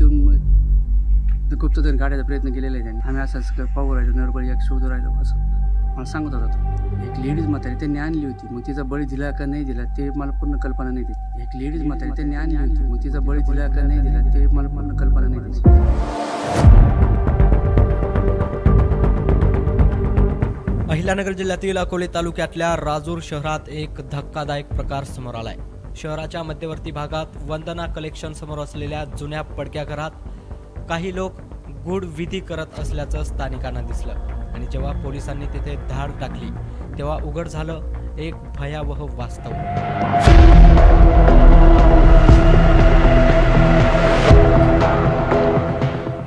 येऊन मग गुप्तधन काढायचा प्रयत्न केलेला आहे त्यांनी. आम्ही असंच पाहू राहिलो नरबळी एक शोधू राहिलो असं. मला सांगत होता तो. एक लेडीज म्हातारी त्यांनी आणली होती. मग तिचा बळी दिला का नाही दिला ते मला पूर्ण कल्पना नाही दिली. एक लेडीज म्हातारी त्यांनी आणली होती. मग तिचा बळी दिला का नाही दिला ते मला पूर्ण कल्पना नाही दिली. अहिल्यानगर जिल्ह्यातील अकोले तालुक्यातल्या राजूर शहरात एक धक्कादायक प्रकार समोर आलाय. शहराच्या मध्यवर्ती भागात वंदना कलेक्शन समोर असलेल्या जुन्या पडक्या घरात काही लोक गुढ विधी करत असल्याचं स्थानिकांना दिसलं. आणि जेव्हा पोलिसांनी तिथे धाड टाकली तेव्हा उघड झालं एक भयावह वास्तव.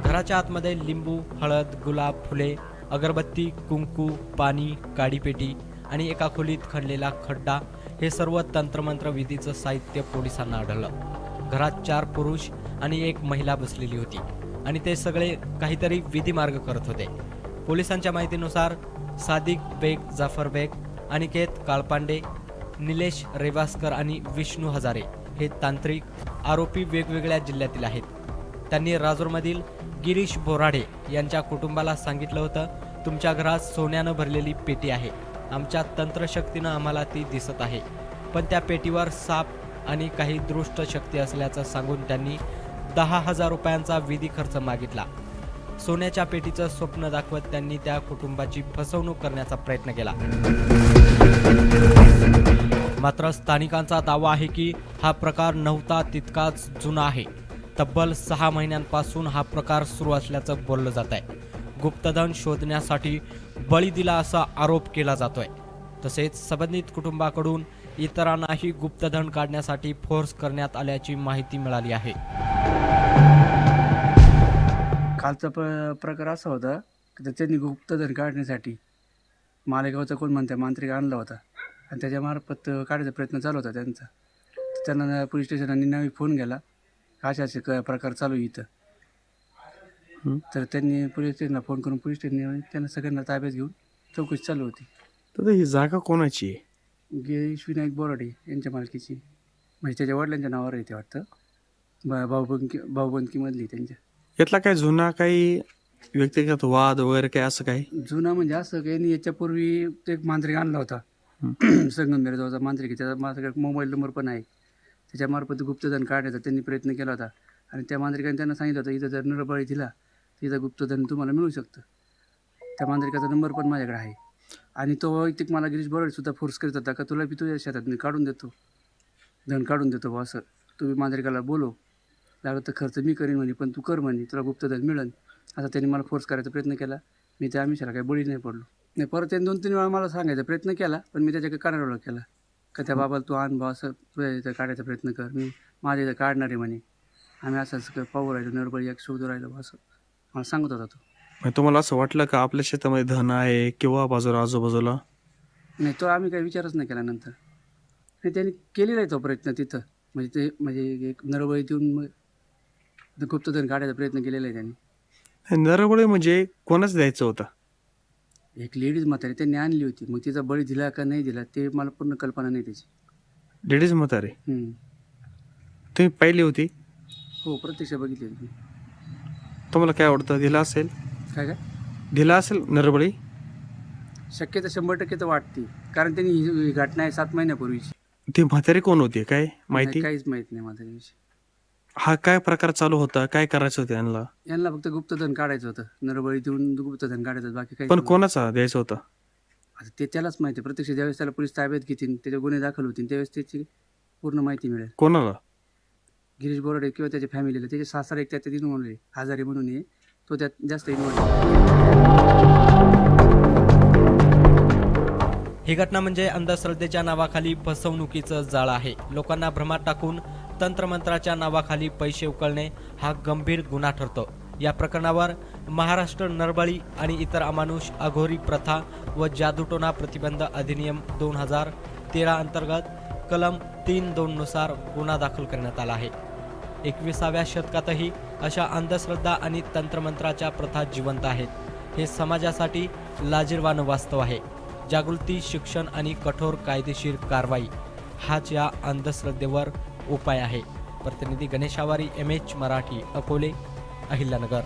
घराच्या आतमध्ये लिंबू हळद गुलाब फुले अगरबत्ती कुंकू पाणी काडीपेटी आणि एका खोलीत खणलेला खड्डा हे सर्व तंत्रमंत्र विधीचं साहित्य पोलिसांना आढळलं. घरात चार पुरुष आणि एक महिला बसलेली होती आणि ते सगळे काहीतरी विधिमार्ग करत होते. पोलिसांच्या माहितीनुसार सादिक बेग जाफर बेग अनिकेत काळपांडे निलेश रेवास्कर आणि विष्णू हजारे हे तांत्रिक आरोपी वेगवेगळ्या जिल्ह्यातील आहेत. त्यांनी राजूरमधील गिरीश बोराडे यांच्या कुटुंबाला सांगितलं होतं तुमच्या घरात सोन्यानं भरलेली पेटी आहे. आमच्या तंत्रशक्तीनं आम्हाला ती दिसत आहे. पण त्या पेटीवर साप आणि काही दृष्ट शक्ती असल्याचं सांगून त्यांनी दहा हजार रुपयांचा विधी खर्च मागितला. सोन्याच्या पेटीचं स्वप्न दाखवत त्यांनी त्या कुटुंबाची फसवणूक करण्याचा प्रयत्न केला. मात्र स्थानिकांचा दावा आहे की हा प्रकार नव्हता तितकाच जुना आहे. तब्बल सहा महिन्यांपासून हा प्रकार सुरू असल्याचं बोललं जात आहे गुप्तधन शोधण्यासाठी बळी दिला असा आरोप केला जातोय. तसेच संबंधित कुटुंबाकडून इतरांनाही गुप्तधन काढण्यासाठी फोर्स करण्यात आल्याची माहिती मिळाली आहे. कालचा प्र प्रकार असा होता की त्यांनी गुप्तधन काढण्यासाठी मालेगावचा कोण म्हणते मांत्रिक आणला होता. आणि त्याच्यामार्फत काढायचा प्रयत्न चालू होता त्यांचा. त्यांना पोलीस स्टेशनाने नवी फोन केला. अशा असे क- प्रकार चालू आहे इथं. हं. तर त्यांनी पोलीस स्टेशनला फोन करून पोलीस स्टेशनने त्यांना सगळ्यांना ताब्यात घेऊन चौकशी चालू होती. तर ही जागा कोणाची आहे? गिरीश विनायक बोराडे यांच्या मालकीची. म्हणजे त्याच्या वडिलांच्या नावावर येते वाटतं. ब भाऊबंकी भाऊबंदकीमधली त्यांच्या. यातला काय जुना काही व्यक्तिगत वाद वगैरे काय असं काय जुना म्हणजे असं की यांनी याच्यापूर्वी ते एक मांत्रिक आणला होता. संगमनेर जवळचा मांत्रिक आहे. त्याचा माझ्याकडे मोबाईल नंबर पण आहे. त्याच्यामार्फत गुप्तधन काढण्याचा त्यांनी प्रयत्न केला होता. आणि त्या मांत्रिकाने त्यांना सांगितलं होतं इथं जर नरबळी दिला तर इथं गुप्तधन तुम्हाला मिळू शकतं. त्या मांत्रिकाचा नंबर पण माझ्याकडे आहे. आणि तो वैयक्तिक मला गिरीश बोराडे सुद्धा फोर्स करत होता का तुला बी तुझ्या शेतात मी काढून देतो. धन काढून देतो बुवा असं. तुम्ही मांत्रिकाला बोलो. लागलं तर खर्च मी करीन म्हणे पण तू कर म्हणे तुला गुप्तधन मिळेल असा त्यांनी मला फोर्स करायचा प्रयत्न केला. मी त्या आमिषाला काही बळी नाही पडलो. नाही परत त्यांनी दोन तीन वेळा मला सांगायचा प्रयत्न केला पण मी त्याच्या कानावर केला. का त्या बाबाला तू आण बा असं तुझ्या इथं काढायचा प्रयत्न कर. मी माझ्या इथं काढणार आहे म्हणे. आम्ही असंच पाहू राहिलो नरबळी एक शोधू राहिलो बा असं. मला सांगत होता तो. म्हणजे तुम्हाला असं वाटलं का आपल्या शेतामध्ये धन आहे किंवा बाजूला आजूबाजूला? नाही तो आम्ही काही विचारच नाही केला नंतर. नाही त्यांनी केलेला आहे तो प्रयत्न तिथं. म्हणजे ते म्हणजे एक नरबळीत येऊन मग गुप्तधन काढायचा प्रयत्न केलेला आहे त्यांनी. नरबळी म्हणजे कोणाच द्यायचं होतं? एक लेडीज म्हातारी त्यांनी आणली होती. मग तिचा बळी दिला का नाही दिला ते मला पूर्ण कल्पना नाही त्याची. लेडीज म्हातारे? हम्म. तुम्ही पाहिली होती? हो प्रत्यक्ष बघितली होती. तुम्हाला काय आवडतं? दिला असेल. काय काय? दिला असेल नरबळी? शक्यता शंभर टक्के तर वाटते. कारण त्यांनी ही ही घटना आहे सात महिन्यापूर्वीची. ती म्हातारी कोण होती? काय माहिती? काहीच माहीत नाही माझ्या विषयी हा काय प्रकार चालू होता? काय करायचं होतं यांना? यांना फक्त गुप्तधन काढायचं होतं. नरबळी देऊन गुप्तधन काढायचं होतं, बाकी काही पण कोणाचा द्यायचं होतं? आता ते त्यालाच माहिती आहे. प्रत्यक्ष ज्यावेळेस त्याला पोलीस ताब्यात घेतील त्याचे गुन्हे दाखल होतील त्यावेळेस त्याची पूर्ण माहिती मिळेल. कोणाला? गिरीश बोराडे किंवा त्याच्या फॅमिलीला त्याचे सासरा एक त्याच्यात इन्व्हॉल्व आहे. आजारी म्हणून आहे. तो त्यात जास्त इन्व्हॉल्व आहे. ही घटना म्हणजे अंधश्रद्धेच्या नावाखाली फसवणुकीचं जाळ आहे. लोकांना भ्रमात टाकून तंत्रमंत्राच्या नावाखाली पैसे उकळणे हा गंभीर गुन्हा ठरतो. या प्रकरणावर महाराष्ट्र नरबळी आणि इतर अमानुष अघोरी प्रथा व जादूटोना प्रतिबंध अधिनियम दोन हजार तेरा अंतर्गत कलम तीन दोन नुसार गुन्हा दाखल करण्यात आला आहे. एकविसाव्या शतकातही अशा अंधश्रद्धा आणि तंत्रमंत्राच्या प्रथा जिवंत आहेत. हे समाजासाठी लाजीरवानं वास्तव आहे. जागृती शिक्षण आणि कठोर कायदेशीर कारवाई हाच या अंधश्रद्धेवर उपाय आहे. प्रतिनिधी गणेश आवारी एम एच मराठी अकोले अहिल्यानगर.